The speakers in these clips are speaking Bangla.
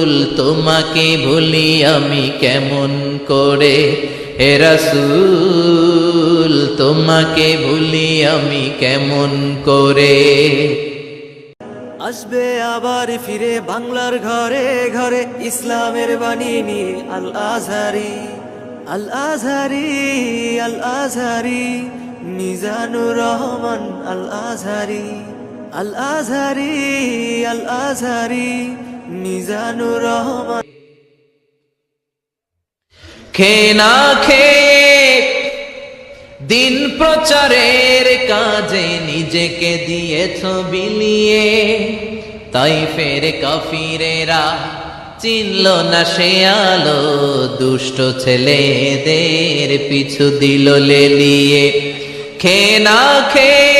রাসূল, তোমাকে ভুলি আমি কেমন করে? হে রাসূল, তোমাকে ভুলি আমি কেমন করে? আসবে আবার ফিরে বাংলার ঘরে ঘরে, ইসলামের বাণী নিয়ে আল আজহারি আল আজহারি আল আজহারি মিজানুর রহমান আল আজহারি আল আজহারি আল আজহারি মিজানুর রহমান। খে না খেয়ে দিন প্রচারের কাজে নিজেকে দিয়েছ বিলিয়ে। তাই ফের কাফিরেরা চিনল না সে আলো, দুষ্ট ছেলেদের পিছু দিল লেলিয়ে। খে না খেয়ে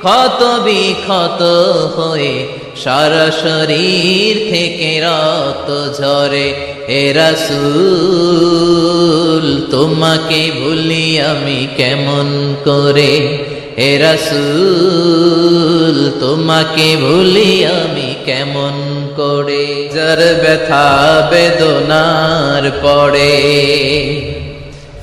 ক্ষত বিক্ষত হয়ে সারা শরীর থেকে রক্ত ঝরে। হে রাসূল, তোমাকে ভুলি আমি কেমন করে? হে রাসূল, তোমাকে ভুলি আমি কেমন করে? যার ব্যথা বেদনার পড়ে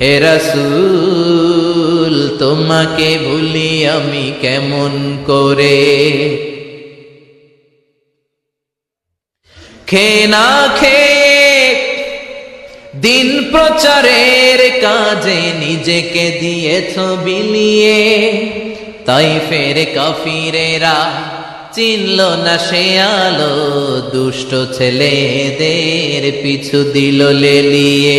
হে রাসূল, তোমাকে ভুলি আমি কেমন করে? খে না খেয়ে দিন প্রচারের কাজে নিজেকে দিয়েছ বিলিয়ে। তাই ফের কাফিরেরা চিনল না সে আলো, দুষ্ট ছেলেদের পিছু দিল লেলিয়ে।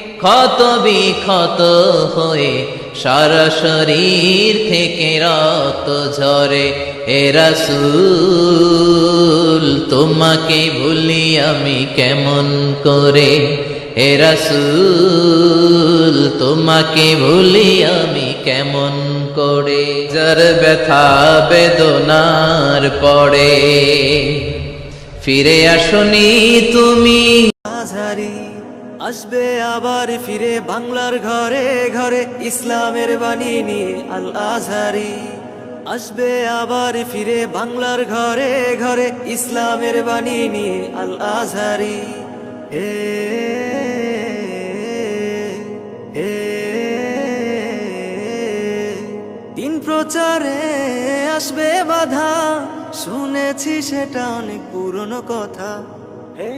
ক্ষত বিক্ষত হয়ে সারা শরীর থেকে রক্ত ঝরে। হে রাসূল, তোমাকে ভুলি আমি কেমন করে? হে রাসূল, তোমাকে ভুলি আমি কেমন করে? যার ব্যথা বেদনার পড়ে ফিরে আসনি তুমি। আজহারি আসবে আবার ফিরে বাংলার ঘরে ঘরে, ইসলামের বাণী নিয়ে আল আজহারি আসবে আবার ফিরে বাংলার ঘরে ঘরে, ইসলামের বাণী নিয়ে আল আজহারি এ দিন প্রচারে আসবে বাধা, শুনেছি সেটা অনেক পুরনো কথা। হে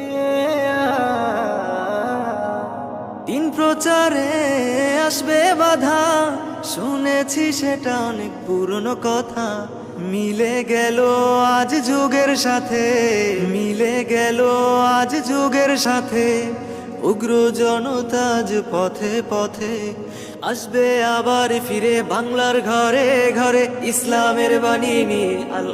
প্রচারে আসবে বাধা। শুনেছি সেটা অনেক পুরনো কথা। মিলে গেল আজ যুগের সাথে। মিলে গেল আজ যুগের সাথে। উগ্র জনতাজ পথে পথে। আসবে আবার ফিরে বাংলার ঘরে ঘরে। ইসলামের বাণী নিয়ে আল